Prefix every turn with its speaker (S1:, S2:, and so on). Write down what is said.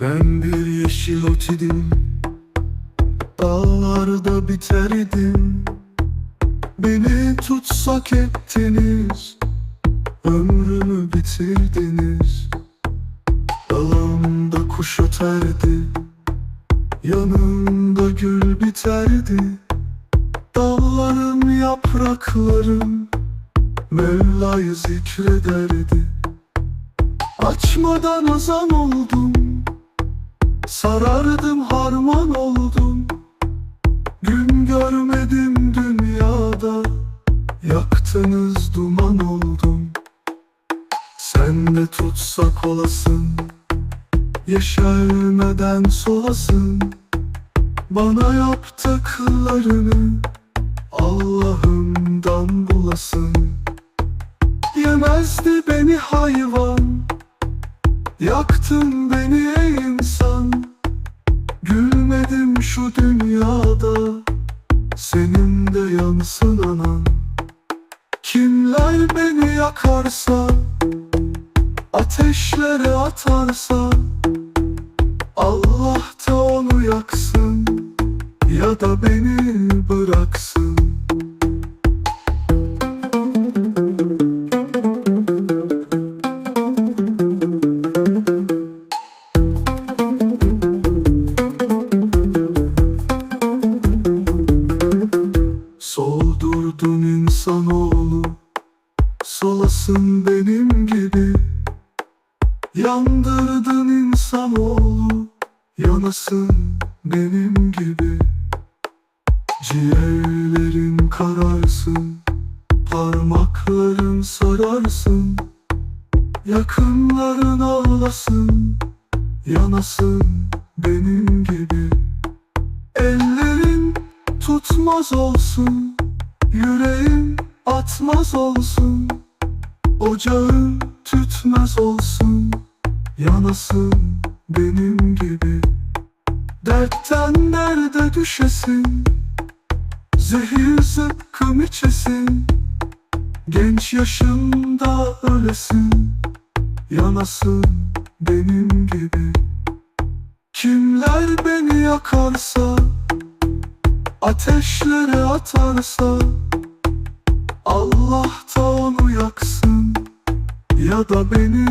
S1: Ben bir yeşil ot idim Dağlarda biterdim Beni tutsak ettiniz Ömrümü bitirdiniz. Dalımda kuş öterdi Yanımda gül biterdi. Dallarım yapraklarım Mevla'yı zikrederdi Açmadan azan oldum. Sarardım harman oldum. Gün görmedim dünyada. Yaktınız duman oldum. Sen de tutsak olasın. Yeşermeden solasın. Bana yaptıklarını Allah'ımdan bulasın. Yemezdi beni hayvan Yaktın beni ey insan. Gülmedim şu dünyada. Senin de yansın anan. Kimler beni yakarsa Ateşlere atarsa Allah da onu yaksın Ya da beni bıraksın insanoğlu Solasın benim gibi. Yandırdın insanoğlu Yanasın benim gibi. Ciğerlerin kararsın. Parmakların sararsın. Yakınların ağlasın. Yanasın benim gibi. Ellerin tutmaz olsun Yüreğin atmaz olsun Ocağın tütmez olsun. Yanasın benim gibi. Dertten nerede düşesin? Zehir zıkkım içesin. Genç yaşında ölesin. Yanasın benim gibi. Kimler beni yakarsa Ateşlere atarsa Allah da onu yaksın. Ya da beni